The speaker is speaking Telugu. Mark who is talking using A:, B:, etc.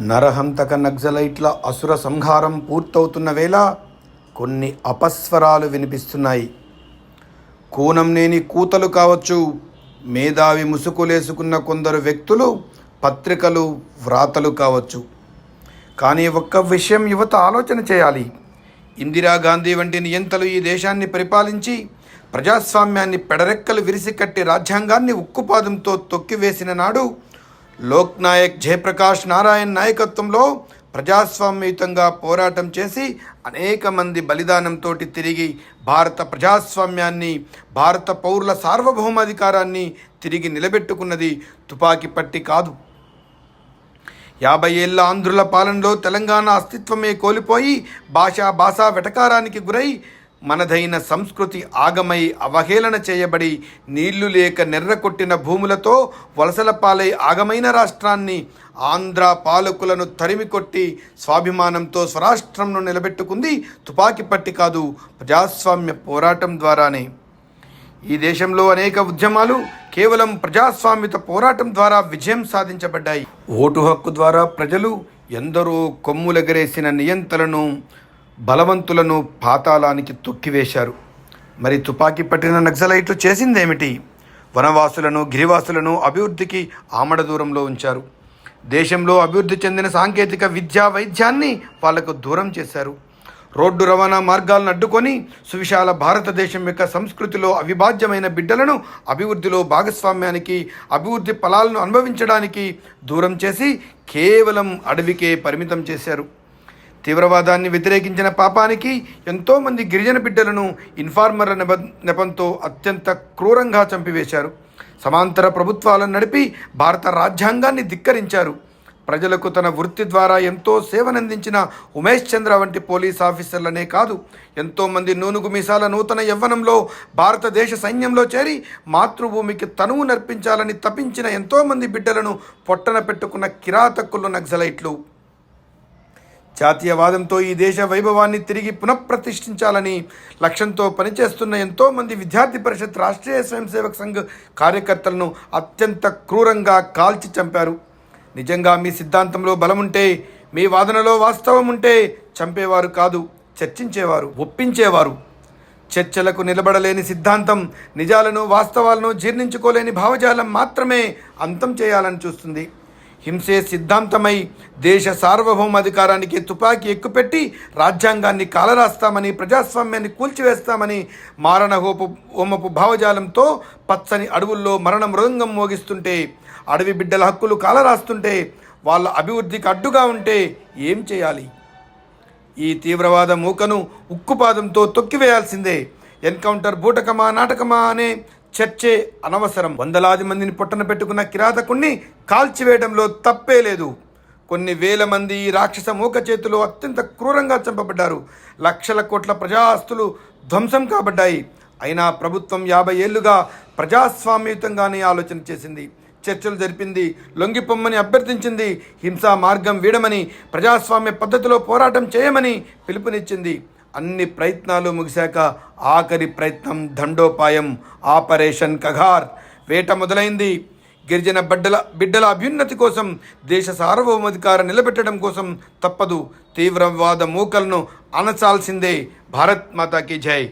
A: నరహంతక నక్సలైట్ల అసుర సంహారం పూర్తవుతున్న వేళ కొన్ని అపస్వరాలు వినిపిస్తున్నాయి. కూనంనేని కూతలు కావచ్చు మేధావి ముసుగులేసుకున్న కొందరు వ్యక్తులు పత్రికలు వ్రాతలు కావచ్చు. కానీ ఒక్క విషయం యువత ఆలోచన చేయాలి. ఇందిరాగాంధీ వంటి నియంతలు ఈ దేశాన్ని పరిపాలించి ప్రజాస్వామ్యాన్ని పెడరెక్కలు విరిసికట్టి రాజ్యాంగాన్ని ఉక్కుపాదంతో తొక్కివేసిన నాడు లోక్నాయక్ జయప్రకాష్ నారాయణ్ నాయకత్వంలో ప్రజాస్వామ్యయుతంగా పోరాటం చేసి అనేక మంది బలిదానంతో తిరిగి భారత ప్రజాస్వామ్యాన్ని భారత పౌరుల సార్వభౌమాధికారాన్ని తిరిగి నిలబెట్టుకున్నది తుపాకీ పట్టి కాదు. యాభై ఏళ్ళ ఆంధ్రుల పాలనలో తెలంగాణ అస్తిత్వమే కోల్పోయి భాషా భాషా వెటకారానికి గురై మనదైన సంస్కృతి ఆగమై అవహేళన చేయబడి నీళ్ళు లేక నెర్రకొట్టిన భూములతో వలసల పాలై ఆగమైన రాష్ట్రాన్ని ఆంధ్ర పాలకులను తరిమి కొట్టి స్వాభిమానంతో స్వరాష్ట్రంను నిలబెట్టుకుంది తుపాకీ పట్టి కాదు ప్రజాస్వామ్య పోరాటం ద్వారానే. ఈ దేశంలో అనేక ఉద్యమాలు కేవలం ప్రజాస్వామ్యత పోరాటం ద్వారా విజయం సాధించబడ్డాయి. ఓటు హక్కు ద్వారా ప్రజలు ఎందరో కొమ్ములెగరేసిన నియంతలను బలవంతులను పాతాళానికి తొక్కివేశారు. మరి తుపాకీ పట్టిన నక్సలైట్లు చేసిందేమిటి? వనవాసులను గిరివాసులను అభివృద్ధికి ఆమడ దూరంలో ఉంచారు. దేశంలో అభివృద్ధి చెందిన సాంకేతిక విద్యా వైద్యాన్ని వాళ్ళకు దూరం చేశారు. రోడ్డు రవాణా మార్గాలను అడ్డుకొని సువిశాల భారతదేశం యొక్క సంస్కృతిలో అవిభాజ్యమైన బిడ్డలను అభివృద్ధిలో భాగస్వామ్యానికి అభివృద్ధి ఫలాలను అనుభవించడానికి దూరం చేసి కేవలం అడవికే పరిమితం చేశారు. తీవ్రవాదాన్ని వ్యతిరేకించిన పాపానికి ఎంతోమంది గిరిజన బిడ్డలను ఇన్ఫార్మర్ల నెప నెపంతో అత్యంత క్రూరంగా చంపివేశారు. సమాంతర ప్రభుత్వాలను నడిపి భారత రాజ్యాంగాన్ని ధిక్కరించారు. ప్రజలకు తన వృత్తి ద్వారా ఎంతో సేవనందించిన ఉమేష్ చంద్ర వంటి పోలీస్ ఆఫీసర్లనే కాదు ఎంతోమంది నూనుగు మీసాల నూతన యవ్వనంలో భారతదేశ సైన్యంలో చేరి మాతృభూమికి తనువు నర్పించాలని తప్పించిన ఎంతోమంది బిడ్డలను పొట్టన పెట్టుకున్న కిరాతకులు నక్సలైట్లు. జాతీయవాదంతో ఈ దేశ వైభవాన్ని తిరిగి పునఃప్రతిష్ఠించాలని లక్ష్యంతో పనిచేస్తున్న ఎంతోమంది విద్యార్థి పరిషత్ రాష్ట్రీయ స్వయంసేవక సంఘ్ కార్యకర్తలను అత్యంత క్రూరంగా కాల్చి చంపారు. నిజంగా మీ సిద్ధాంతంలో బలముంటే మీ వాదనలో వాస్తవం ఉంటే చంపేవారు కాదు చర్చించేవారు ఒప్పించేవారు. చర్చలకు నిలబడలేని సిద్ధాంతం నిజాలను వాస్తవాలను జీర్ణించుకోలేని భావజాలం మాత్రమే అంతం చేయాలని చూస్తుంది. హింసే సిద్ధాంతమై దేశ సార్వభౌమాధికారానికి తుపాకీ ఎక్కుపెట్టి రాజ్యాంగాన్ని కాలరాస్తామని ప్రజాస్వామ్యాన్ని కూల్చివేస్తామని మారణ హోపు హోమపు భావజాలంతో పచ్చని అడవుల్లో మరణ మృదంగం మోగిస్తుంటే అడవి బిడ్డల హక్కులు కాలరాస్తుంటే వాళ్ళ అభివృద్ధికి అడ్డుగా ఉంటే ఏం చేయాలి? ఈ తీవ్రవాద మూకను ఉక్కుపాదంతో తొక్కివేయాల్సిందే. ఎన్కౌంటర్ బూటకమా నాటకమా అనే చర్చే అనవసరం. వందలాది మందిని పొట్టన పెట్టుకున్న కిరాతకుణ్ణి కాల్చివేయడంలో తప్పే లేదు. కొన్ని వేల మంది ఈ రాక్షస మూక చేతిలో అత్యంత క్రూరంగా చంపబడ్డారు. లక్షల కోట్ల ప్రజా ఆస్తులు ధ్వంసం కాబడ్డాయి. అయినా ప్రభుత్వం యాభై ఏళ్ళుగా ప్రజాస్వామ్యయుతంగానే ఆలోచన చేసింది. చర్చలు జరిపింది లొంగిపొమ్మని అభ్యర్థించింది హింసా మార్గం వీడమని ప్రజాస్వామ్య పద్ధతిలో పోరాటం చేయమని పిలుపునిచ్చింది. అన్ని ప్రయత్నాలు ముగిశాక ఆఖరి ప్రయత్నం దండోపాయం ఆపరేషన్ కఘార్. వేట మొదలైంది. గిరిజన బిడ్డల బిడ్డల అభ్యున్నతి కోసం దేశ సార్వభౌమాధికారం నిలబెట్టడం కోసం తప్పదు. తీవ్రవాద మూకలను అనచాల్సిందే భారత్ మాతాకి జై.